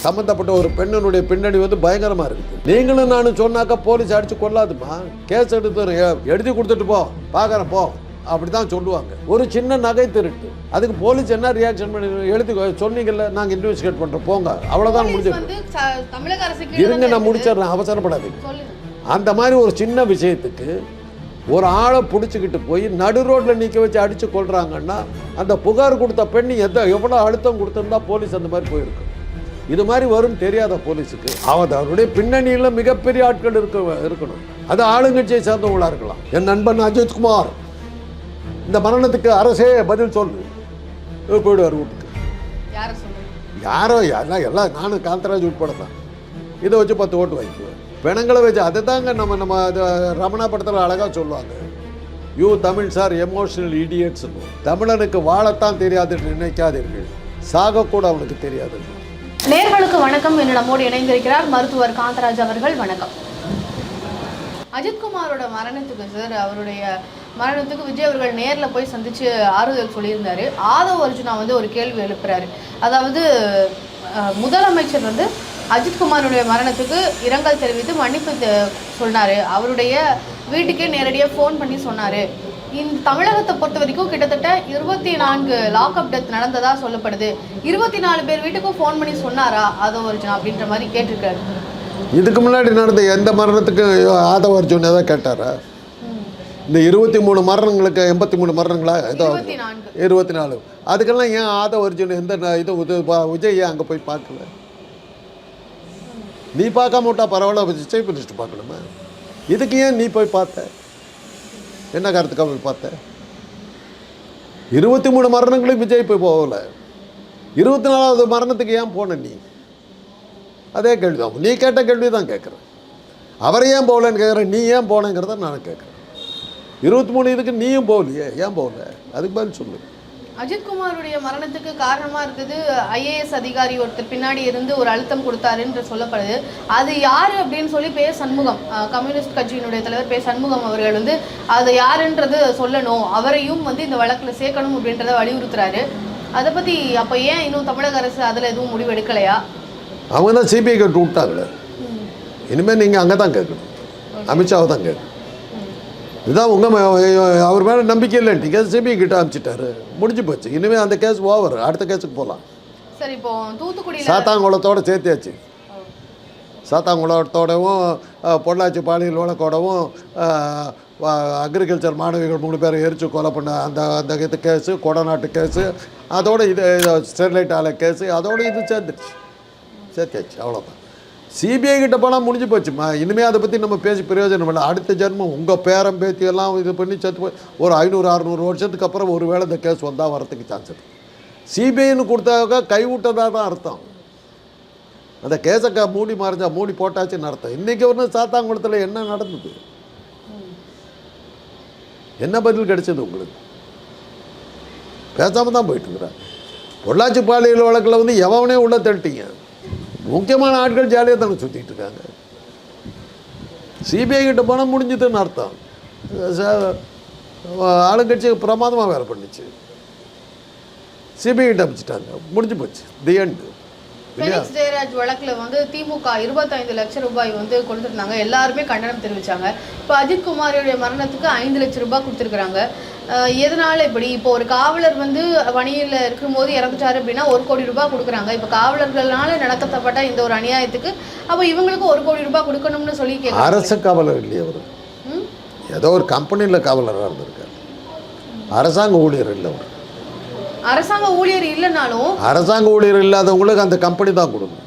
சம்மந்தப்பட்ட ஒரு பெண்ணினுடைய பின்னணி வந்து பயங்கரமா இருக்குது நீங்களும் நானும் சொன்னாக்கா போலீஸ் அடிச்சு கொள்ளாதுமா கேஸ் எடுத்து எழுதி கொடுத்துட்டு போ பார்க்கறேன் போ. அப்படிதான் சொல்லுவாங்க. ஒரு சின்ன நகை திருட்டு. அதுக்கு போலீஸ் என்ன ரியாக்ஷன் பண்ணி எழுதி சொன்னீங்கல்ல நாங்க இன்வெஸ்டிகேட் பண்றோம் போங்க. அவ்வளவுதான் போலீஸ் முடிஞ்சது வந்து ச- தமிழக அரசுக்கு இருங்க நான் முடிச்சிடுறேன் அவசரப்படாதீங்க. சொல்லுங்க. அந்த மாதிரி ஒரு சின்ன விஷயத்துக்கு ஒரு ஆளை பிடிச்சிக்கிட்டு போய் நடு ரோட்டில் நிற்க வச்சு அடித்து கொள்றாங்கன்னா அந்த புகார் கொடுத்த பெண் எந்த எவ்வளோ அழுத்தம் கொடுத்திருந்தா போலீஸ் அந்த மாதிரி போயிருக்கும். இது மாதிரி வரும் தெரியாத போலீஸுக்கு. அவன் அவருடைய பின்னணியில் மிகப்பெரிய ஆட்கள் இருக்க இருக்கணும். அது ஆளுங்கட்சியை சேர்ந்தவங்களா இருக்கலாம். என் நண்பன் அஜித்குமார். இந்த மரணத்துக்கு அரசே பதில் சொல்லு. போயிடுவார் வீட்டுக்கு. யார எல்லாம் எல்லாம் நானும் காந்தராஜ் உட்பட தான். இதை வச்சு பத்து ஓட்டு வாங்கிக்குவேன். பிணங்களை வச்சு அதை தாங்க நம்ம நம்ம ரமணா படத்தில் அழகாக சொல்லுவாங்க. You Tamil sir emotional idiots தமிழனுக்கு வாழத்தான் தெரியாது என்று நினைக்காதீர்கள். சாகக்கூட அவனுக்கு தெரியாது நேர்களுக்கு வணக்கம் என்று நம்மோடு இணைந்திருக்கிறார் மருத்துவர் காந்தராஜ் அவர்கள். வணக்கம். அஜித்குமாரோட மரணத்துக்கு சார் அவருடைய மரணத்துக்கு விஜய் அவர்கள் நேரில் போய் சந்தித்து ஆறுதல் சொல்லியிருந்தாரு. ஆதவ் அர்ஜுனா வந்து ஒரு கேள்வி எழுப்புறாரு. அதாவது முதலமைச்சர் வந்து அஜித்குமாருடைய மரணத்துக்கு இரங்கல் தெரிவித்து மன்னிப்பு சொன்னார். அவருடைய வீட்டுக்கே நேரடியாக ஃபோன் பண்ணி சொன்னார். இந்த தமிழகத்தை பொறுத்த வரைக்கும் கிட்டத்தட்ட இருபத்தி நான்கு லாக்அப் டெத் நடந்ததா சொல்லப்படுது. இருபத்தி நாலு பேர் வீட்டுக்கும் ஃபோன் பண்ணி சொன்னாரா? ஆதவ் அர்ஜுனா அப்படின்ற மாதிரி கேட்டிருக்காரு. இதுக்கு முன்னாடி நடந்த எந்த மரணத்துக்கு ஆதவ அர்ஜுன் ஏதாவது கேட்டாரா? இந்த இருபத்தி மூணு மரணங்களுக்கு எண்பத்தி மூணு மரணங்களா? ஏதோ இருபத்தி நாலு. அதுக்கெல்லாம் ஏன் ஆதவ அர்ஜுன் எந்த ந- இது விஜய் ஏன் அங்கே போய் பார்க்கல? நீ பார்க்காம விட்டா பரவாயில்ல விஜய் பண்ணிட்டு பார்க்கணுமா? இதுக்கு ஏன் நீ போய் பார்த்த? என்ன காரணத்துக்காக போய் பார்த்தேன் இருபத்தி மூணு மரணங்களும் விஜய் போய் போகல. இருபத்தி நாலாவது மரணத்துக்கு ஏன் போன நீ? அதே கேள்வி தான் நீ கேட்ட கேள்வி தான் கேட்குறேன். அவரை ஏன் போகலன்னு கேட்குறேன். நீ ஏன் போனேங்கிறத நான் கேட்குறேன். இருபத்தி மூணு இதுக்கு நீயும் போகலையே. ஏன் போகல? அதுக்கு பதில் சொல்லு. அஜித்குமாருடைய மரணத்துக்கு காரணமா இருக்குது ஐஏஎஸ் அதிகாரி ஒருத்தர் பின்னாடி இருந்து ஒரு அழுத்தம் கொடுத்தாருன்ற சொல்லப்படுது. அது யாரு அப்படின்னு சொல்லி பே சண்முகம் கம்யூனிஸ்ட் கட்சியினுடைய தலைவர் பே சண்முகம் அவர்கள் வந்து அது யாருன்றது சொல்லணும். அவரையும் வந்து இந்த வழக்குல சேர்க்கணும் அப்படின்றத வலியுறுத்துறாரு. அதை பத்தி அப்ப ஏன் இன்னும் தமிழக அரசு அதுல எதுவும் முடிவு எடுக்கலையா? அவங்க தான் சிபிஐ கேட்டு விட்டாங்களே இனிமேல் நீங்கள் அங்கே தான் கேட்கணும். அமித்ஷாவை தான் கேட்கணும். இதுதான் உங்கள் அவர் மேலே நம்பிக்கை இல்லைன்ட்டு சிபிஐ கிட்ட அனுப்பிச்சிட்டாரு முடிஞ்சு போச்சு. இனிமேல் அந்த கேஸ் ஓவர். அடுத்த கேஸுக்கு போகலாம் சரி இப்போ தூத்துக்குடியில சாத்தாங்குளத்தோட சேர்த்தியாச்சு. சாத்தாங்குளத்தோடவும் பொள்ளாச்சி பாலியல் வழக்கோடவும் அக்ரிகல்ச்சர் மாணவிகள் மூணு பேரை எரிச்சு கொலை பண்ண அந்த அந்த இது கேஸு கொடநாட்டு கேஸு அதோட இது ஸ்டெர்லைட் ஆலை கேஸு அதோட இது சேர்ந்துருச்சு. சேர்த்தாச்சு அவ்வளோதான் சிபிஐ கிட்ட போனால் முடிஞ்சு போச்சுமா இனிமேல் அதை பற்றி நம்ம பேசி பிரயோஜனம் இல்லை. அடுத்த ஜென்மம் உங்கள் பேரம் பேத்தி எல்லாம் இது பண்ணி செத்து போய் ஒரு ஐநூறு அறநூறு வருஷத்துக்கு அப்புறம் ஒரு வேளை இந்த கேஸ் வந்தால் வரத்துக்கு சான்ஸ் இருக்குது சிபிஐன்னு கொடுத்தாக்க கைவிட்டதாக தான் அர்த்தம். அந்த கேஸை மூடி மறைஞ்சா மூடி போட்டாச்சுன்னு அர்த்தம். இன்றைக்கி ஒன்று சாத்தாங்குளத்தில் என்ன நடந்தது? என்ன பதில் கிடைச்சது உங்களுக்கு? பேசாமல் தான் போயிட்டு பொள்ளாச்சி பாலியல் வழக்கில் வந்து எவனே உள்ள தள்ளிட்டீங்க? முக்கியமான ஆட்கள் ஜாலியாக தானே சுற்றிட்டு இருக்காங்க. சிபிஐ கிட்ட போனால் முடிஞ்சதுன்னு அர்த்தம். ஆளுங்கட்சி பிரமாதமாக வேலை பண்ணுச்சு. சிபிஐ கிட்ட அமைச்சிட்டாங்க. முடிஞ்சு போச்சு. தி எண்டு ஃபெனிக்ஸ் ஜெயராஜ் வழக்குல வந்து திமுக இருபத்தைந்து லட்சம் ரூபாய் வந்து கொடுத்துருந்தாங்க. எல்லாருமே கண்டனம் தெரிவிச்சாங்க. இப்போ அஜித் குமாரோடைய மரணத்துக்கு ஐந்து லட்சம் ரூபாய் கொடுத்துருக்குறாங்க. எதனால இப்படி? இப்போ ஒரு காவலர் வந்து பணியில் இருக்கும்போது இறந்துட்டாரு அப்படின்னா ஒரு கோடி ரூபாய் கொடுக்குறாங்க. இப்போ காவலர்களால நடத்தப்பட்ட இந்த ஒரு அநியாயத்துக்கு அப்போ இவங்களுக்கு ஒரு கோடி ரூபாய் கொடுக்கணும்னு சொல்லி அரசு காவலர் இல்லையே அவர்? ஏதோ ஒரு கம்பெனியில் காவலராக இருந்திருக்கார். அரசாங்க ஊழியர் இல்லை அவர். அரசாங்க ஊழியர் இல்லைனாலும் அரசாங்க ஊழியர் இல்லாதவங்களுக்கு அந்த கம்பெனி தான் சார்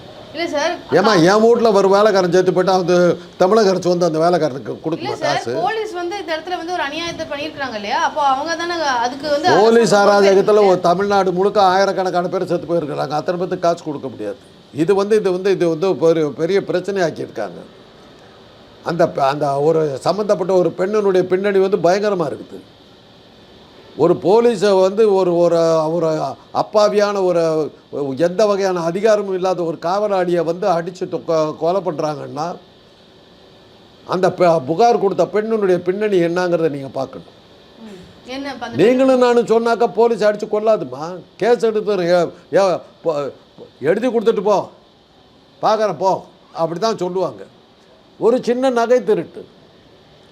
ஏமா என் வீட்டில் ஒரு வேலைக்காரன் சேர்த்து போயிட்டா அந்த தமிழக அரசு வந்து அந்த வேலைக்காரனுக்கு சார் காசு. போலீஸ் வந்து இந்த இடத்துல வந்து ஒரு அநியாயத்தை பண்ணியிருக்காங்க இல்லையா? அப்போ அவங்க தானே அதுக்கு வந்து போலீஸ் அராஜகத்தில் ஒரு தமிழ்நாடு முழுக்க ஆயிரக்கணக்கான பேர் செத்து போயிருக்கிறாங்க. அத்தனை பேருக்கு காசு கொடுக்க முடியாது. இது வந்து இது வந்து இது வந்து பெரிய பெரிய பிரச்சனையாக்கியிருக்காங்க. அந்த அந்த ஒரு சம்மந்தப்பட்ட ஒரு பெண்ணினுடைய பின்னணி வந்து பயங்கரமாக இருக்குது. ஒரு போலீஸை வந்து ஒரு ஒரு ஒரு அப்பாவியான ஒரு எந்த வகையான அதிகாரமும் இல்லாத ஒரு காவலாளியை வந்து அடித்து கொலை பண்ணுறாங்கன்னா அந்த புகார் கொடுத்த பெண்ணினுடைய பின்னணி என்னங்கிறத நீங்கள் பார்க்கணும். நீங்களும் நானும் சொன்னாக்கா போலீஸ் அடித்து கொள்ளாதுமா கேஸ் எடுத்து எழுதி கொடுத்துட்டு போ. பார்க்குறேன் போ. அப்படி தான் சொல்லுவாங்க. ஒரு சின்ன நகை திருட்டு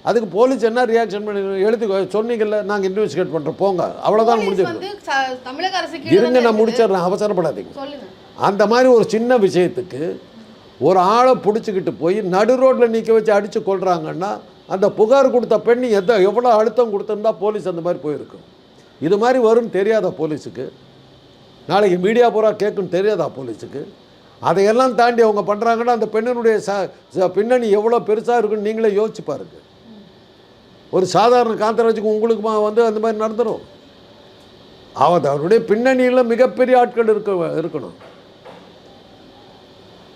அதுக்கு போலீஸ் என்ன ரியாக்ஷன் பண்ணி எழுதி சொன்னீங்கல்ல நாங்கள் இன்வெஸ்டிகேட் பண்ணுறோம் போங்க. அவ்வளோதான் முடிஞ்சிருக்கு இருங்க நான் முடிச்சிடுறேன். அவசரப்படாதீங்க. அந்த மாதிரி ஒரு சின்ன விஷயத்துக்கு ஒரு ஆளை பிடிச்சிக்கிட்டு போய் நடு ரோட்டில் நிற்க வச்சு அடித்து கொள்றாங்கன்னா அந்த புகார் கொடுத்த பெண் எந்த எவ்வளோ அழுத்தம் கொடுத்துருந்தா போலீஸ் அந்த மாதிரி போயிருக்கும் இது மாதிரி வரும்னு தெரியாதா போலீஸுக்கு? நாளைக்கு மீடியா பூரா கேட்குன்னு தெரியாதா போலீஸுக்கு? அதையெல்லாம் தாண்டி அவங்க பண்ணுறாங்கன்னா அந்த பெண்ணினுடைய ச பின்னணி எவ்வளோ பெருசாக இருக்குன்னு நீங்களே யோசிச்சு பாருங்க. ஒரு சாதாரண காந்தராஜுக்கு உங்களுக்குமா வந்து அந்த மாதிரி நடந்துடும் அவன் அவருடைய பின்னணியில் மிகப்பெரிய ஆட்கள் இருக்க இருக்கணும்.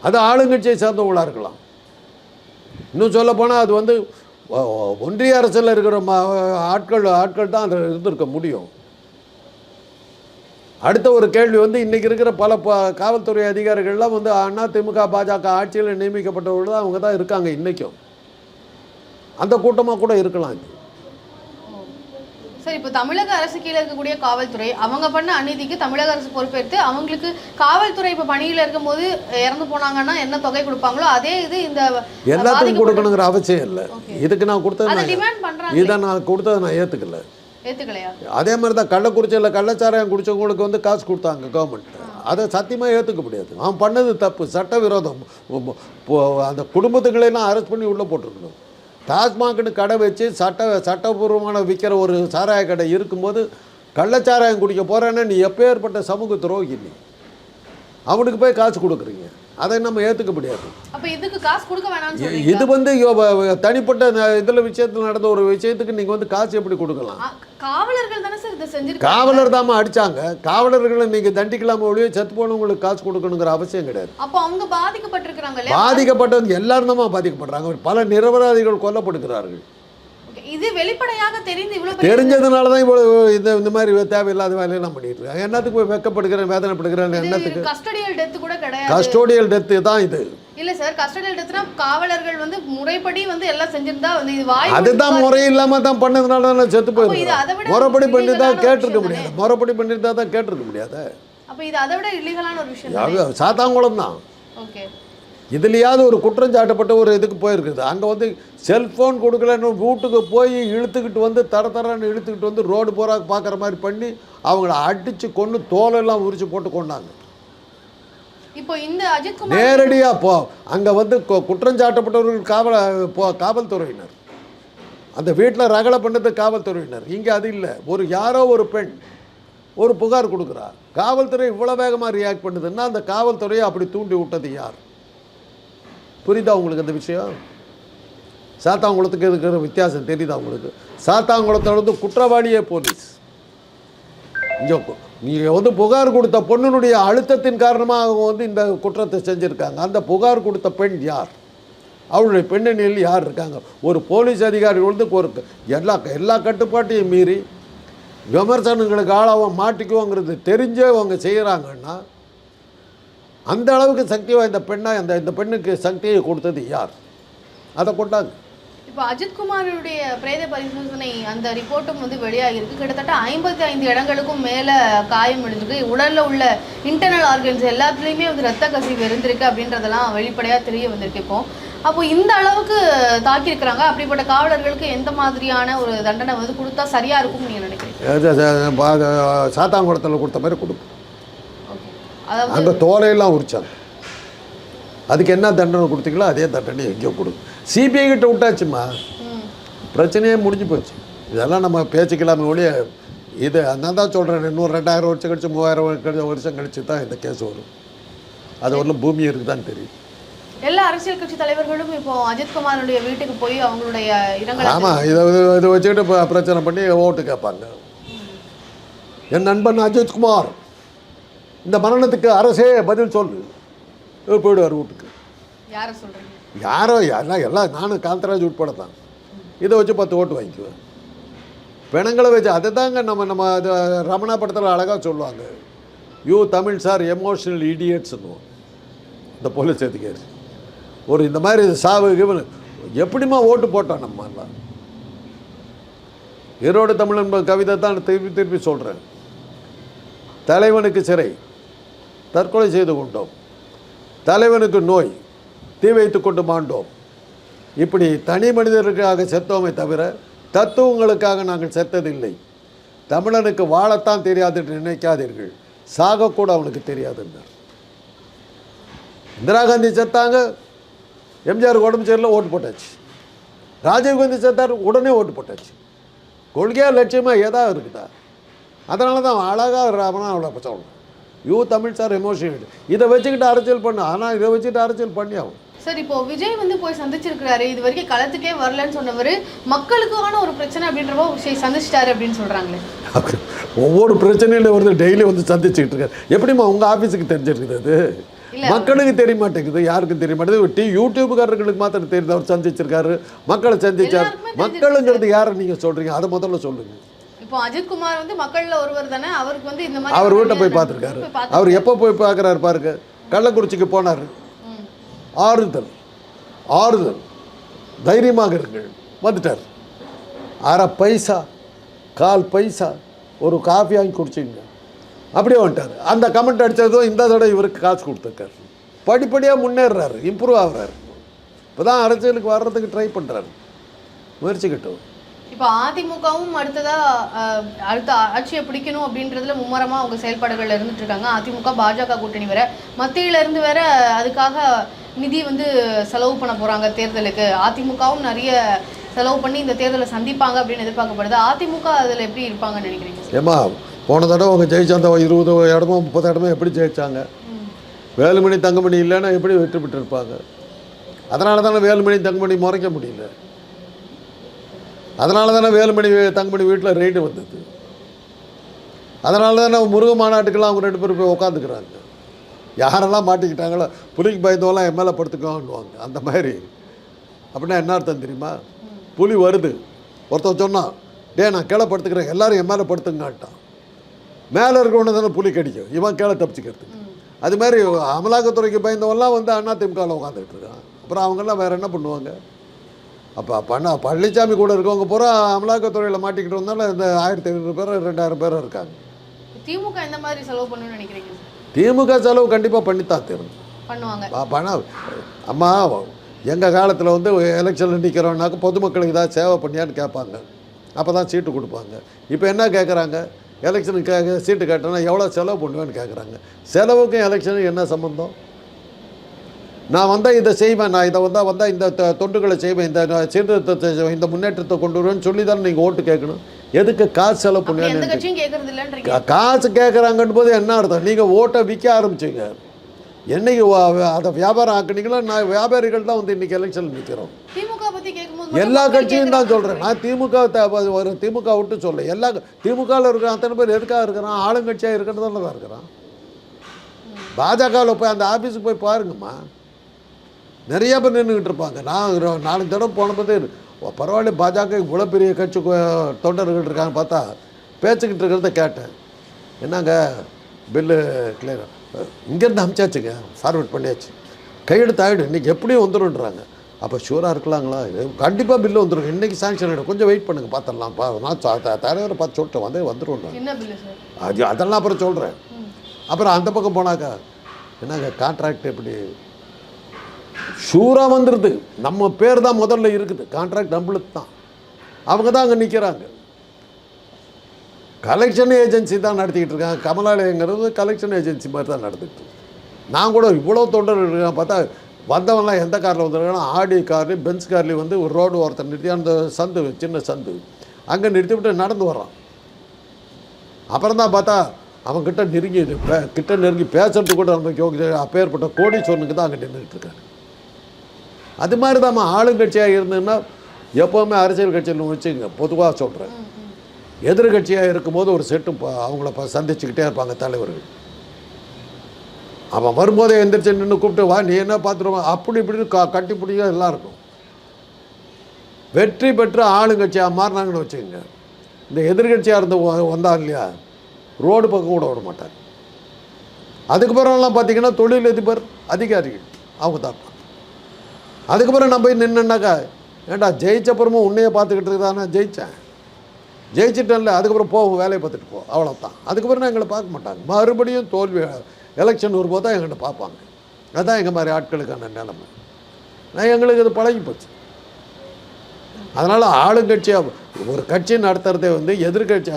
அது ஆளுங்கட்சியை சார்ந்தவங்களாக இருக்கலாம். இன்னும் சொல்லப் போனால் அது வந்து ஒன்றிய அரசில் இருக்கிற ஆட்கள் ஆட்கள் தான் அதில் இருந்திருக்க முடியும். அடுத்த ஒரு கேள்வி வந்து இன்றைக்கி இருக்கிற பல ப காவல்துறை அதிகாரிகள்லாம் வந்து அண்ணா திமுக பாஜக ஆட்சியில் நியமிக்கப்பட்டவர்கள் தான் அவங்க தான் இருக்காங்க இன்றைக்கும் அந்த கூட்டமாக கூட இருக்கலாம் இது. சரி இப்போ தமிழக அரசு கீழே இருக்கக்கூடிய காவல்துறை அவங்க பண்ண அநீதிக்கு தமிழக அரசு பொறுப்பேற்று அவங்களுக்கு காவல்துறை இப்போ பணியில் இருக்கும்போது இறந்து போனாங்கன்னா என்ன தொகை கொடுப்பாங்களோ அதே இது இந்த எல்லாத்துக்கும் பாதிக்கப்பட்ட- கொடுக்கணுங்கிற அவசியம் இல்லை. இதுக்கு நான் கொடுத்தது இதை நான் கொடுத்ததை நான் ஏற்றுக்கல அதே மாதிரி தான் கள்ளக்குறிச்சியில் கள்ளச்சாராயம் குடிச்சவங்களுக்கு வந்து காசு கொடுத்தாங்க கவர்மெண்ட் அதை சத்தியமாக ஏற்றுக்க முடியாது. அவன் பண்ணது தப்பு. சட்டவிரோதம். அந்த குடும்பத்துகளெல்லாம் அரெஸ்ட் பண்ணி உள்ளே போட்டிருக்கணும். டாஸ்மாக்னு கடை வச்சு சட்ட சட்டபூர்வமான விற்கிற ஒரு சாராய கடை இருக்கும்போது கள்ளச்சாராயம் குடிக்க போகிறேன்னா நீ எப்பேற்பட்ட சமூக துரோகி நீ அவனுக்கு போய் காசு கொடுக்குறீங்க. அதை நம்ம ஏற்றுக்க முடியாது. அப்ப இதுக்கு காசு கொடுக்க வேணாம்னு இ- சொல்றீங்க இது வந்து தனிப்பட்ட இதில் விஷயத்தில் நடந்த ஒரு விஷயத்துக்கு நீங்கள் வந்து காசு எப்படி கொடுக்கலாம்? காவலர்கள் தானே சார் இதை செஞ்சிருக்காங்க? காவலர் தாம்மா அடிச்சாங்க. காவலர்களை நீங்க தண்டிக்கலாம ஒழிய செத்து போனவங்களுக்கு காசு கொடுக்கணுங்கிற அவசியம் கிடையாது. அப்போ அவங்க பாதிக்கப்பட்டிருக்கிறாங்க பாதிக்கப்பட்டவங்க எல்லாரும் தான் பாதிக்கப்படுறாங்க. பல நிரபராதிகள் கொல்லப்படுகிறார்கள். இது வெளிப்படையாக தெரிந்து இவ்வளவு பெரிய தெரிஞ்சதுனால தான் இவ்வளவு இந்த இந்த மாதிரி தேவையில்லாத வேலையெல்லாம் பண்ணிட்டு இருக்காங்க என்னத்துக்கு போய் வெக்கப்படுகிறேன் வேதனைப்படுகிறேன் என்னத்துக்கு? கஸ்டடியல் டெத் கூட கிடையாது. கஸ்டோடியல் டெத்து தான் இது. இல்ல சார் கஸ்டடியல் டெத்னா காவலர்கள் வந்து முறைப்படி வந்து எல்லாம் செஞ்சிருந்தா வந்து இது வாய் அதுதான் முறை இல்லாம தான் பண்ணதுனால தான் செத்து விட முறைப்படி தான் கேட்டிருக்க முடியாது. முறைப்படி பண்ணிட்டு தான் கேட்டிருக்க முடியாது. அப்ப இது அதை விட இல்லீகலான ஒரு விஷயம் சாத்தாங்குளம் தான்? ஓகே இதுலையாவது ஒரு குற்றம் சாட்டப்பட்ட ஒரு இதுக்கு போயிருக்குது. அங்கே வந்து செல்ஃபோன் கொடுக்கலன்னு வீட்டுக்கு போய் இழுத்துக்கிட்டு வந்து தர தரன்னு இழுத்துக்கிட்டு வந்து ரோடு பூரா பார்க்குற மாதிரி பண்ணி அவங்கள அடித்து கொண்டு தோலெல்லாம் உரிச்சு போட்டு கொண்டாங்க இப்போ இந்த அஜித் நேரடியாக போ அங்கே வந்து குற்றம் சாட்டப்பட்டவர்கள் காவல போ காவல்துறையினர். அந்த வீட்டில் ரகலை பண்ணது காவல்துறையினர். இங்கே அது இல்லை. ஒரு யாரோ ஒரு பெண் ஒரு புகார் கொடுக்குறா. காவல்துறை இவ்வளோ வேகமாக ரியாக்ட் பண்ணுதுன்னா அந்த காவல்துறையை அப்படி தூண்டி விட்டது யார்? புரியுதா உங்களுக்கு அந்த விஷயம்? சாத்தாங்குளத்துக்கு இருக்கிற வித்தியாசம் தெரியுதா உங்களுக்கு? சாத்தாங்குளத்தில் வந்து குற்றவாளியே போலீஸ். இங்கே நீங்கள் வந்து புகார் கொடுத்த பொண்ணுனுடைய அழுத்தத்தின் காரணமாக அவங்க வந்து இந்த குற்றத்தை செஞ்சுருக்காங்க. அந்த புகார் கொடுத்த பெண் யார்? அவளுடைய பின்னணியில் யார் இருக்காங்க? ஒரு போலீஸ் அதிகாரி வந்து ஒரு எல்லா எல்லா கட்டுப்பாட்டையும் மீறி விமர்சனங்களுக்கு ஆளாக மாட்டிக்குவோங்கிறது தெரிஞ்சே அவங்க செய்கிறாங்கன்னா அந்த அளவுக்கு சக்தி வாய்ந்த பெண்ணாக அந்த இந்த பெண்ணுக்கு சக்தியை கொடுத்தது யார்? அதை கொண்டாங்க. இப்போ அஜித் குமாருடைய பிரேத பரிசோதனை அந்த ரிப்போர்ட்டும் வந்து வெளியாகிருக்கு கிட்டத்தட்ட ஐம்பத்தி ஐந்து இடங்களுக்கும் மேல காயம் அடைஞ்சிருக்கு. உடல்ல உள்ள இன்டர்னல் ஆர்கன்ஸ் எல்லாத்துலேயுமே வந்து ரத்த கசிவு இருந்திருக்கு அப்படின்றதெல்லாம் வெளிப்படையா தெரிய வந்திருக்கு இப்போ. அப்போ இந்த அளவுக்கு தாக்கியிருக்கிறாங்க. அப்படிப்பட்ட காவலர்களுக்கு எந்த மாதிரியான ஒரு தண்டனை வந்து கொடுத்தா சரியா இருக்கும்னு நீங்க நினைக்கிறீங்க? சாத்தாங்குளத்தில் கொடுத்த மாதிரி கொடுக்கும். அங்கே தோலையெல்லாம் உரிச்சாங்க. அதுக்கு என்ன தண்டனை கொடுத்தீங்களோ அதே தண்டனை எங்கேயோ கொடுக்கும் சிபிஐ கிட்ட விட்டாச்சுமா பிரச்சனையே முடிஞ்சு போச்சு. இதெல்லாம் நம்ம பேசிக்கலாமே ஒழிய இது நான் தான் சொல்கிறேன் இன்னும் ரெண்டாயிரம் வருஷம் கழிச்சு மூவாயிரம் கழிச்சு வருஷம் கழிச்சு தான் இந்த கேஸ் வரும். அது வரலும் பூமி இருக்குதான்னு தெரியும். எல்லா அரசியல் கட்சி தலைவர்களும் இப்போ அஜித் குமாருடைய வீட்டுக்கு போய் அவங்களுடைய இரங்கலை ஆமாம் இதை இது- வச்சுக்கிட்டு பிரச்சனை பண்ணி ஓட்டு கேட்பாங்க. என் நண்பன் அஜித்குமார் இந்த மரணத்துக்கு அரசே பதில் சொல்லு. போயிடுவார் வீட்டுக்கு. யாரை எல்லாம் எல்லாம் நானும் காந்தராஜ் உட்பட தான் இதை வச்சு பத்து ஓட்டு வாங்கிக்குவேன். பிணங்களை வச்சு அதை தாங்க நம்ம நம்ம அது ரமணா படத்தில் அழகாக சொல்லுவாங்க. யூ தமிழ் சார் எமோஷனல் இடியட்ஸ்னுவோம் இந்த போலீஸ் அதிகாரி ஒரு இந்த மாதிரி சாவு கிவனு எப்படிம்மா ஓட்டு போட்டோம் நம்ம எல்லாம் ஈரோடு தமிழ் கவிதை தான் திருப்பி திருப்பி சொல்கிறேன் தலைவனுக்கு சிறை. தற்கொலை செய்து கொண்டோம். தலைவனுக்கு நோய் தீ வைத்து கொண்டு மாண்டோம். இப்படி தனி மனிதர்களுக்காக செத்தோமே தவிர தத்துவங்களுக்காக நாங்கள் செத்ததில்லை. தமிழனுக்கு வாழத்தான் தெரியாது என்று நினைக்காதீர்கள். சாகக்கூட அவனுக்கு தெரியாதுன்னார் இந்திரா காந்தி செத்தாங்க எம்ஜிஆர் உடம்பு சரியில்லை ஓட்டு போட்டாச்சு. ராஜீவ் காந்தி செத்தார் உடனே ஓட்டு போட்டாச்சு. கொள்கையாக லட்சியமாக ஏதாவது இருக்குதா? அதனால தான் அழகாக ராமனா அவ்வளோ சொல்கிறேன் யூ தமிழ் சார் எமோஷனல் இதை வச்சுக்கிட்டு அரசியல் பண்ணு. ஆனால் இதை வச்சுக்கிட்டு அரசியல் பண்ணி ஆகும் சார் இப்போ விஜய் வந்து போய் சந்திச்சிருக்கிறாரு. இது வரைக்கும் களத்துக்கே வரலன்னு சொன்னவர் மக்களுக்கான ஒரு பிரச்சனை அப்படின்றப்போ சரி சந்திச்சிட்டாரு அப்படின்னு சொல்றாங்களே. ஒவ்வொரு பிரச்சனையில வந்து டெய்லி வந்து சந்திச்சுக்கிட்டு இருக்காரு. எப்படிம்மா உங்கள் ஆஃபீஸுக்கு தெரிஞ்சிருக்குது அது. மக்களுக்கு தெரிய மாட்டேங்குது யாருக்கும் தெரிய மாட்டேங்குது டி யூடியூப்காரர்களுக்கு மாத்திரம் தெரியுது அவர் சந்திச்சிருக்காரு. மக்களை சந்திச்சார். மக்களுங்கிறது யாரை நீங்கள் சொல்கிறீங்க அதை முதல்ல சொல்லுங்கள் இப்போ அஜித் குமார் வந்து மக்கள்ல ஒருவர் தானே அவருக்கு வந்து இந்த மாதிரி அவர் வீட்டை போய் பார்த்துருக்காரு. அவர் எப்போ போய் பார்க்குறாரு பாருங்க. கள்ளக்குறிச்சிக்கு போனார். ஆறுதல். ஆறுதல். தைரியமாக இருங்கள். வந்துட்டார். அரை பைசா கால் பைசா ஒரு காஃபி வாங்கி குடிச்சிங்க அப்படியே வந்துட்டார். அந்த கமெண்ட் அடித்ததும் இந்த தடவை இவருக்கு காசு கொடுத்துருக்காரு. படிப்படியாக முன்னேறுறாரு. இம்ப்ரூவ் ஆகுறாரு. இப்போ தான் அரசியலுக்கு வர்றதுக்கு ட்ரை பண்ணுறாரு முயற்சிக்கட்டும். இப்போ அதிமுகவும் அடுத்ததா அடுத்த ஆட்சியை பிடிக்கணும் அப்படின்றதுல மும்முரமாக அவங்க செயல்பாடுகளில் இருந்துட்டு இருக்காங்க அதிமுக பாஜக கூட்டணி வேற. மத்தியிலருந்து வேற அதுக்காக நிதி வந்து செலவு பண்ண போறாங்க தேர்தலுக்கு. அதிமுகவும் நிறைய செலவு பண்ணி இந்த தேர்தலை சந்திப்பாங்க அப்படின்னு எதிர்பார்க்கப்படுது. அதிமுக அதில் எப்படி இருப்பாங்கன்னு நினைக்கிறீங்க? ஏமா போன தடவை அவங்க ஜெயிச்ச அந்த இருபது இடமோ முப்பது இடமோ எப்படி ஜெயிச்சாங்க? வேலுமணி தங்கமணி இல்லைன்னா எப்படி வெற்றி பெற்றிருப்பாங்க? அதனால தானே வேலுமணி தங்கமணி முறைக்க முடியல. அதனால தானே வேலுமணி தங்கமணி வீட்டில் ரெய்டு வந்தது. அதனால தானே முருக மாநாட்டுக்கெல்லாம் அவங்க ரெண்டு பேரும் போய் உட்காந்துக்கிறாங்க யாரெல்லாம் மாட்டிக்கிட்டாங்களோ புலிக்கு பயந்தவெல்லாம் என் மேலே படுத்துக்கோன்னுவாங்க அந்த மாதிரி. அப்படின்னா என்ன அர்த்தம் தெரியுமா? புலி வருது. ஒருத்தன் சொன்னான் டே நான் கீழே படுத்துக்கிறேன். எல்லாரும் என் மேலே படுத்துங்கன்ட்டான். மேலே இருக்கிறவன தானே புலி கடிக்கும். இவன் கீழே தப்பிச்சுக்கிறதுக்கு. அது மாதிரி அமலாக்கத்துறைக்கு பயந்தவெல்லாம் வந்து அண்ணா திமுகவில் உட்காந்துக்கிட்டு இருக்கான். அப்புறம் அவங்கெல்லாம் வேறு என்ன பண்ணுவாங்க? அப்போ பண்ண பழனிசாமி கூட இருக்கவங்க பூரா அமலாக்கத்துறையில் மாட்டிக்கிட்டு வந்தாலும் இந்த ஆயிரத்தி ஐநூறு பேர் ரெண்டாயிரம் பேர் இருக்காங்க. திமுக எந்த மாதிரி செலவு பண்ணணும்னு நினைக்கிறீங்க? திமுக செலவு கண்டிப்பாக பண்ணித்தான் தரும். பண்ணுவாங்க. பணம் அம்மா எங்கள் காலத்தில் வந்து எலெக்ஷனில் நிற்கிறோம்னாக்க பொதுமக்களுக்கு ஏதாவது சேவை பண்ணியான்னு கேட்பாங்க. அப்போ தான் சீட்டு கொடுப்பாங்க. இப்போ என்ன கேட்குறாங்க எலெக்ஷனுக்கு சீட்டு கேட்டோன்னா எவ்வளோ செலவு பண்ணுவேன்னு கேட்குறாங்க செலவுக்கும் எலெக்ஷனுக்கும் என்ன சம்மந்தம் நான் வந்தால் இதை செய்வேன் நான் இதை வந்தால் வந்தால் இந்த தொண்டுகளை செய்வேன் இந்த சீர்திருத்தத்தை செய்வேன் இந்த முன்னேற்றத்தை கொண்டு வருவேன்னு சொல்லி தானே நீங்கள் ஓட்டு கேட்கணும். எதுக்கு காசு செலவு கா- காசு கேட்குறாங்கன்னு போது என்ன அர்த்தம்? நீங்கள் ஓட்டை விற்க ஆரம்பிச்சிங்க. என்னைக்கு அதை வியாபாரம் ஆக்குனீங்களோ? நான் வியாபாரிகள் தான் வந்து இன்றைக்கி எலெக்ஷன் நிற்கிறோம் எல்லா கட்சியும் தான். சொல்கிறேன் நான் திமுக ஒரு திமுக விட்டு சொல்ல. எல்லா திமுகவில் இருக்கிற அத்தனை பேர் எதுக்காக இருக்கிறான்? ஆளுங்கட்சியாக இருக்கிறதால தான் இருக்கிறான். பாஜகவில் போய் அந்த ஆஃபீஸுக்கு போய் பாருங்கம்மா. நிறைய பேர் நின்றுக்கிட்டு இருப்பாங்க. நான் நாலு தடவை போனபோது பரவாயில்ல பாஜக இவ்வளோ பெரிய கட்சி தொண்டர்கள் இருக்காங்க பார்த்தா பேச்சுக்கிட்டு இருக்கிறத கேட்டேன். என்னங்க பில்லு கிளியர் இங்கேருந்து அமிச்சாச்சுங்க ஃபார்வர்ட் பண்ணியாச்சு. கையெழுத்து ஆகிடும் இன்றைக்கி எப்படியும் வந்துடும்ன்றாங்க அப்போ ஷூராக இருக்கலாங்களா? இது கண்டிப்பாக பில்லு வந்துடும் இன்றைக்கி சாங்ஷன் ஆகிடும் கொஞ்சம் வெயிட் பண்ணுங்கள் பார்த்துடலாம் பா நான் தலைவரை பார்த்து சொல்லிட்டேன் வந்து வந்துடும் அது அதெல்லாம் அப்புறம் சொல்கிறேன் அப்புறம் அந்த பக்கம் போனாக்கா என்னங்க கான்ட்ராக்ட் எப்படி ஷூராக வந்துடுது நம்ம பேர் தான் முதல்ல இருக்குது. கான்ட்ராக்ட் நம்மளுக்கு தான். அவங்க தான் அங்கே நிற்கிறாங்க கலெக்ஷன் ஏஜென்சி தான் நடத்திக்கிட்டு இருக்காங்க. கமலாலயங்கிறது கலெக்ஷன் ஏஜென்சி மாதிரி தான் நடந்துட்டு நான் கூட இவ்வளோ தொண்டர் இருக்கான் பார்த்தா வந்தவன்லாம் எந்த காரில் வந்துருக்கானா ஆடி கார்லேயும் பென்ஸ் கார்லேயும் வந்து ஒரு ரோடு ஒருத்தர் நிறுத்தி அந்த சந்து சின்ன சந்து அங்கே நிறுத்திவிட்டு நடந்து வர்றான். அப்புறம் தான் பார்த்தா அவன்கிட்ட நெருங்கி கிட்ட நெருங்கி பேசுறதுக்கு கூட நமக்கு யோகிதை அப்பேற்பட்ட கோடீஸ்வரனுக்கு தான் அங்கே நின்றுட்டு இருக்காரு அது மாதிரி தான் ஆளுங்கட்சியாக இருந்ததுன்னா எப்போவுமே அரசியல் கட்சியில் வச்சுங்க பொதுவாக சொல்கிறேன் எதிர்கட்சியாக இருக்கும்போது ஒரு செட்டு அவங்கள சந்திச்சுக்கிட்டே இருப்பாங்க தலைவர்கள். அவன் வரும்போதே எந்திரிச்சு நின்று கூப்பிட்டு வா நீ என்ன பார்த்துருவா அப்படி இப்படின்னு க கட்டி பிடிக்க எல்லாம் இருக்கும். வெற்றி பெற்று ஆளுங்கட்சியாக மாறினாங்கன்னு வச்சுக்கோங்க. இந்த எதிர்கட்சியாக இருந்து வ- இல்லையா? ரோடு பக்கம் கூட விட மாட்டாங்க. அதுக்கப்புறம்லாம் பார்த்தீங்கன்னா தொழிலதிபர் அதிகாரிகள் அவங்க தான் அதுக்கப்புறம் நான் போய் நின்னுனாக்கா ஏண்டா ஜெயிச்சப்புறமும் உன்னையே பார்த்துக்கிட்டு இருக்குதானே ஜெயித்தேன் ஜெயிச்சிட்டேன்ல அதுக்கப்புறம் போ வேலையை பார்த்துட்டு போ அவ்வளோதான் அதுக்கப்புறம் நான் எங்களை பார்க்க மாட்டாங்க. மறுபடியும் தோல்வி எலெக்ஷன் வரும்போது தான் எங்கள்கிட்ட பார்ப்பாங்க. அதுதான் எங்கள் மாதிரி ஆட்களுக்கான நிலைமை. நான் எங்களுக்கு இது பழகி போச்சு. அதனால் ஆளுங்கட்சியாக ஒரு கட்சி நடத்துகிறதே வந்து எதிர்கட்சி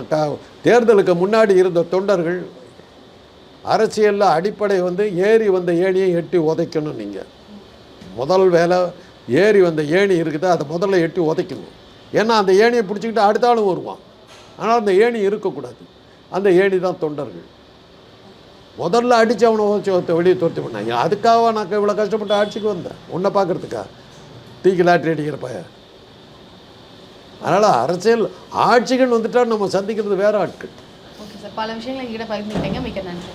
தேர்தலுக்கு முன்னாடி இருந்த தொண்டர்கள் அரசியலில் அடிப்படை வந்து ஏறி வந்த ஏணியை எட்டி உதைக்கணும் நீங்கள் முதல் வேலை ஏறி வந்த ஏணி இருக்குது அதை முதல்ல எட்டி உதைக்கணும். ஏன்னா அந்த ஏணியை பிடிச்சிக்கிட்டு அடுத்த ஆளும் வருவான். ஆனால் அந்த ஏணி இருக்கக்கூடாது. அந்த ஏணி தான் தொண்டர்கள். முதல்ல அடித்து அவனை உதச்சி வெளியே துரத்தி பண்ணாங்க அதுக்காக நான் இவ்வளோ கஷ்டப்பட்டு ஆட்சிக்கு வந்தேன்? உன்னை பார்க்குறதுக்கா? தீக்கு லாட்ரி அடிக்கிற பையன். அதனால் அரசியல் ஆட்சிகள் வந்துட்டால் நம்ம சந்திக்கிறது வேறு ஆட்கள். Okay sir. பல விஷயங்கள் எங்கிட்ட பகிர்ந்துக்கிட்டீங்க. மிக்க நன்றி.